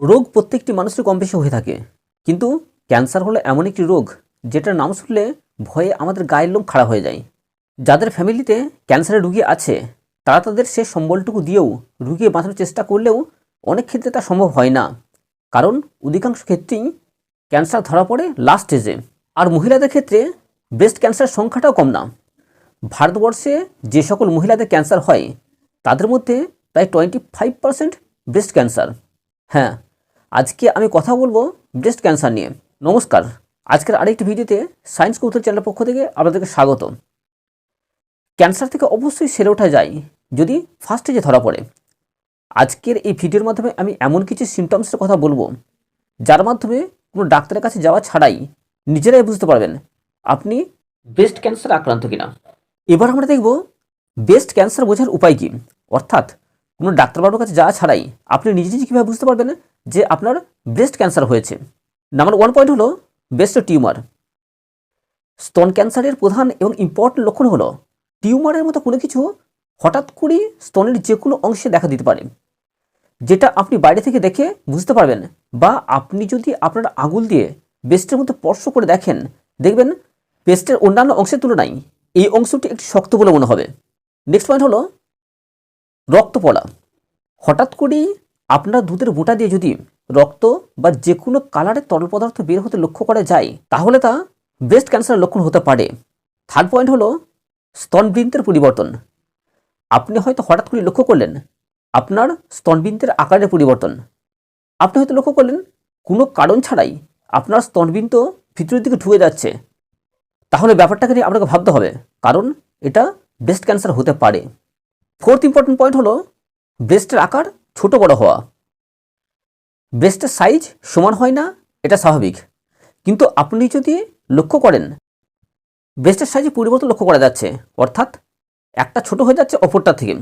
রোগ প্রত্যেকটি মানুষের কম বেশি হয়ে থাকে। কিন্তু ক্যান্সার হলো এমন একটি রোগ, যেটার নাম শুনলে ভয়ে আমাদের গায়ের লোম খাড়া হয়ে যায়। যাদের ফ্যামিলিতে ক্যান্সারের রুগী আছে, তারা তাদের সে সম্বলটুকু দিয়েও রুগী বাঁচানোর চেষ্টা করলেও অনেক ক্ষেত্রে তা সম্ভব হয় না। কারণ অধিকাংশ ক্ষেত্রেই ক্যান্সার ধরা পড়ে লাস্ট স্টেজে আর মহিলাদের ক্ষেত্রে ব্রেস্ট ক্যান্সার সংখ্যাটাও কম না। ভারতবর্ষে যে সকল মহিলাদের ক্যান্সার হয়, তাদের মধ্যে প্রায় twenty five percent breast cancer হ্যাঁ আজকে আমি কথা বলব ব্রেস্ট ক্যান্সার নিয়ে। নমস্কার। আজকের আরেকটি ভিডিওতে সায়েন্স কৌতুক চ্যানেলের পক্ষ থেকে আপনাদেরকে স্বাগত। ক্যান্সার থেকে অবশ্যই সেরে ওঠা যায় যদি ফার্স্ট স্টেজে ধরা পড়ে। আজকের এই ভিডিওর মাধ্যমে আমি এমন কিছু সিমটমসের কথা বলব, যার মাধ্যমে কোনো ডাক্তারের কাছে যাওয়া ছাড়াই নিজেরাই বুঝতে পারবেন আপনি ব্রেস্ট ক্যান্সার আক্রান্ত কিনা। এবার আমরা দেখব ব্রেস্ট ক্যান্সার বোঝার উপায় কী। অর্থাৎ কোনো ডাক্তারবাবুর কাছে যাওয়া ছাড়াই আপনি নিজে নিজে কীভাবে বুঝতে পারবেন যে আপনার ব্রেস্ট ক্যান্সার হয়েছে। নাম্বার ওয়ান পয়েন্ট হলো ব্রেস্ট টিউমার স্তন ক্যান্সারের প্রধান এবং ইম্পর্টেন্ট লক্ষণ হলো টিউমারের মতো কোনো কিছু হঠাৎ করেই স্তনের যে কোনো অংশে দেখা দিতে পারে। যেটা আপনি বাইরে থেকে দেখে বুঝতে পারবেন বা আপনি যদি আপনার আঙুল দিয়ে বেস্টের মধ্যে স্পর্শ করে দেখেন, দেখবেন বেস্টের অন্যান্য অংশের তুলনায় এই অংশটি একটি শক্ত বলে মনে হবে। নেক্সট পয়েন্ট হলো রক্ত পড়া হঠাৎ করেই আপনার দুধের বোঁটা দিয়ে যদি রক্ত বা যে কোনো কালারের তরল পদার্থ বের হতে লক্ষ্য করা যায়, তাহলে তা ব্রেস্ট ক্যান্সারের লক্ষণ হতে পারে। থার্ড পয়েন্ট হলো স্তনবৃন্তের পরিবর্তন। আপনি হয়তো হঠাৎ করে লক্ষ্য করলেন, আপনার স্তনবৃন্তের আকারের পরিবর্তন। আপনি হয়তো লক্ষ্য করলেন, কোনো কারণ ছাড়াই আপনার স্তনবৃন্ত ভিতরের দিকে ঢুকে যাচ্ছে। তাহলে ব্যাপারটাকে নিয়ে আপনাকে ভাবতে হবে, কারণ এটা ব্রেস্ট ক্যান্সার হতে পারে। ফোর্থ ইম্পর্টেন্ট পয়েন্ট হলো ব্রেস্টের আকার ছোট বড় হওয়া। ব্রেস্টের সাইজ সমান হয় না, এটা স্বাভাবিক। কিন্তু আপনি যদি লক্ষ্য করেন ব্রেস্টের সাইজে পরিবর্তন লক্ষ্য করা যাচ্ছে। অর্থাৎ একটা ছোট হয়ে যাচ্ছে অপরটা থেকে।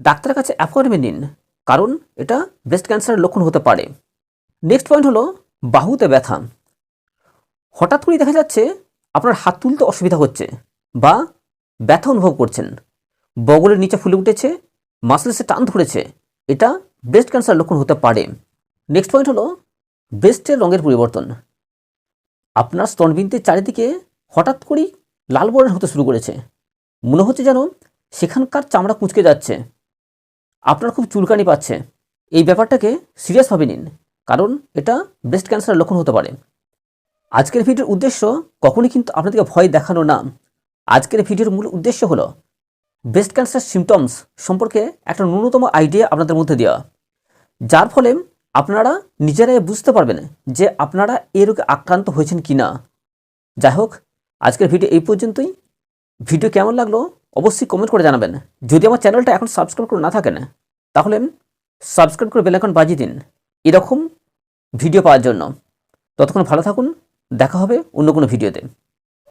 ডাক্তারের কাছে অ্যাপয়েন্টমেন্ট নিন, কারণ এটা ব্রেস্ট ক্যান্সারের লক্ষণ হতে পারে। নেক্সট পয়েন্ট হলো বাহুতে ব্যথা। হঠাৎ করেই দেখা যাচ্ছে আপনার হাত তুলতে অসুবিধা হচ্ছে বা ব্যথা অনুভব করছেন। বগলের নিচে ফুলে উঠেছে মাসেলসে টান ধরেছে। এটা ব্রেস্ট ক্যান্সার লক্ষণ হতে পারে। নেক্সট পয়েন্ট হলো ব্রেস্টের রঙের পরিবর্তন। আপনার স্তনবিন্দের চারিদিকে হঠাৎ করেই লাল বর্ণের হতে শুরু করেছে। মনে হচ্ছে যেন সেখানকার চামড়া কুঁচকে যাচ্ছে। আপনার খুব চুলকানি পাচ্ছে। এই ব্যাপারটাকে সিরিয়াসভাবে নিন, কারণ এটা ব্রেস্ট ক্যান্সারের লক্ষণ হতে পারে। আজকের ভিডিওর উদ্দেশ্য কখনই কিন্তু আপনাদেরকে ভয় দেখানো না। আজকের ভিডিওর মূল উদ্দেশ্য হলো ব্রেস্ট ক্যান্সার সিমটমস সম্পর্কে একটা ন্যূনতম আইডিয়া আপনাদের মধ্যে দেওয়া। যার ফলে আপনারা নিজেরাই বুঝতে পারবেন যে আপনারা এ রোগে আক্রান্ত হয়েছেন কি না যাই হোক, আজকের ভিডিও এই পর্যন্তই। ভিডিও কেমন লাগল অবশ্যই কমেন্ট করে জানাবেন। যদি আমার চ্যানেলটা এখন সাবস্ক্রাইব করে না থাকেন, তাহলে সাবস্ক্রাইব করে বেল আইকন বাজিয়ে দিন। এরকম ভিডিও পাওয়ার জন্য। ততক্ষণ ভালো থাকুন, দেখা হবে অন্য কোনো ভিডিওতে